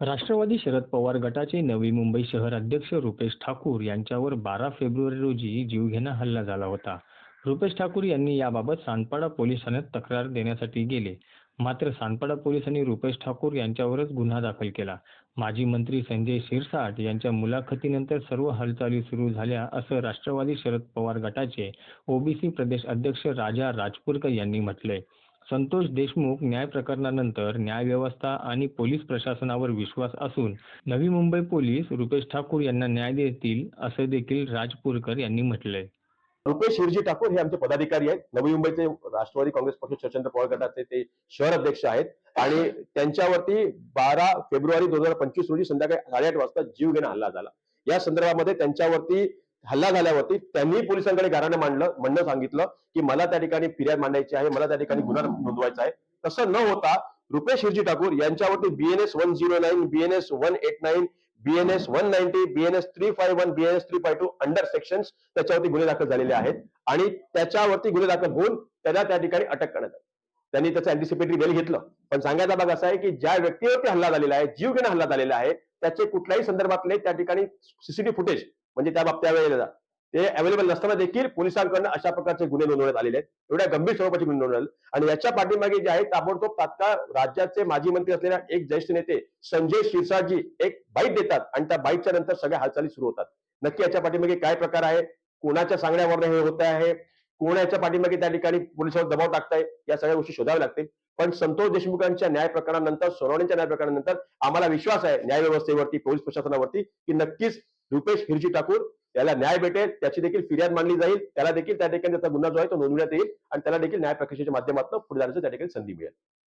राष्ट्रवादी शरद पवार गटाचे नवी मुंबई शहर अध्यक्ष रुपेश ठाकूर यांच्यावर बारा फेब्रुवारी रोजी जीवघेणा हल्ला झाला होता. रुपेश ठाकूर यांनी याबाबत सानपाडा पोलीस ठाण्यात तक्रार देण्यासाठी गेले. मात्र सानपाडा पोलिसांनी रुपेश ठाकूर यांच्यावरच गुन्हा दाखल केला. माजी मंत्री संजय शिरसाट यांच्या मुलाखतीनंतर सर्व हालचाली सुरू झाल्या असं राष्ट्रवादी शरद पवार गटाचे ओबीसी प्रदेश अध्यक्ष राजा राजपूरकर यांनी म्हटलंय. संतोष देशमुख न्याय प्रकरणानंतर न्यायव्यवस्था आणि पोलीस प्रशासनावर विश्वास असून नवी मुंबई पोलीस रुपेश ठाकूर यांना न्याय देतील असं देखील राजपूरकर यांनी म्हटलंय. रुपेश हिरजी ठाकूर हे आमचे पदाधिकारी आहेत. नवी मुंबईचे राष्ट्रवादी काँग्रेस पक्ष शरचंद्र पवार गटाचे ते शहर अध्यक्ष आहेत. आणि त्यांच्यावरती बारा फेब्रुवारी दोन हजार पंचवीस रोजी संध्याकाळी साडेआठ वाजता जीवघेणा हल्ला झाला. या संदर्भामध्ये त्यांच्यावरती हल्ला झाल्यावरती त्यांनी पोलिसांकडे गाऱ्हाणे मांडलं म्हणणं सांगितलं की मला त्या ठिकाणी फिर्याद मांडायची आहे मला त्या ठिकाणी गुन्हा नोंदवायचा आहे. तसं न होता Rupesh Hirji Thakur यांच्यावरती BNS one zero nine BNS one eight nine BNS one ninety BNS three five one BNS three five two under section त्याच्यावरती गुन्हे दाखल झालेले आहेत. आणि त्याच्यावरती गुन्हे दाखल होऊन त्याला त्या ठिकाणी अटक करण्यात आली. त्यांनी त्याचं अँटिसिपेटरी बेल घेतलं. पण सांगायचा भाग असा आहे की ज्या व्यक्तीवरती हल्ला झालेला आहे जीवघेणा हल्ला झालेला आहे त्याचे कुठल्याही संदर्भातले त्या ठिकाणी सीसीटीव्ही फुटेज म्हणजे त्या बाबत त्यावेळेला ते अवेलेबल नसताना देखील पोलिसांकडनं अशा प्रकारचे गुन्हे नोंदवण्यात आलेले आहेत. एवढ्या गंभीर स्वरूपाचे गुन्हे नोंदवले आणि याच्या पाठीमागे जे आहे ताबडतोब तात्काळ राज्याचे माजी मंत्री असलेल्या एक ज्येष्ठ नेते संजय शिरसाटजी एक बाईट देतात आणि त्या बाईटच्या नंतर सगळ्या हालचाली सुरू होतात. नक्की याच्या पाठीमागे काय प्रकार आहे? कोणाच्या सांगण्यावरनं हे होत आहे? कोणाच्या पाठीमागे त्या ठिकाणी पोलिसांवर दबाव टाकताय? या सगळ्या गोष्टी शोधाव्या लागतील. पण संतोष देशमुखांच्या न्याय प्रकरणानंतर सोनवणेच्या न्याय प्रकरणानंतर आम्हाला विश्वास आहे न्याय व्यवस्थेवरती पोलीस प्रशासनावरती की नक्कीच रुपेश हिरजी ठाकूर याला न्याय भेटेल त्याची देखील फिर्याद मांडली जाईल त्याला देखील त्या ठिकाणी त्याचा गुन्हा जो आहे तो नोंदवण्यात येईल आणि त्याला देखील न्याय प्रक्रियेच्या माध्यमातून पुढे जाण्याची त्या ठिकाणी संधी मिळेल.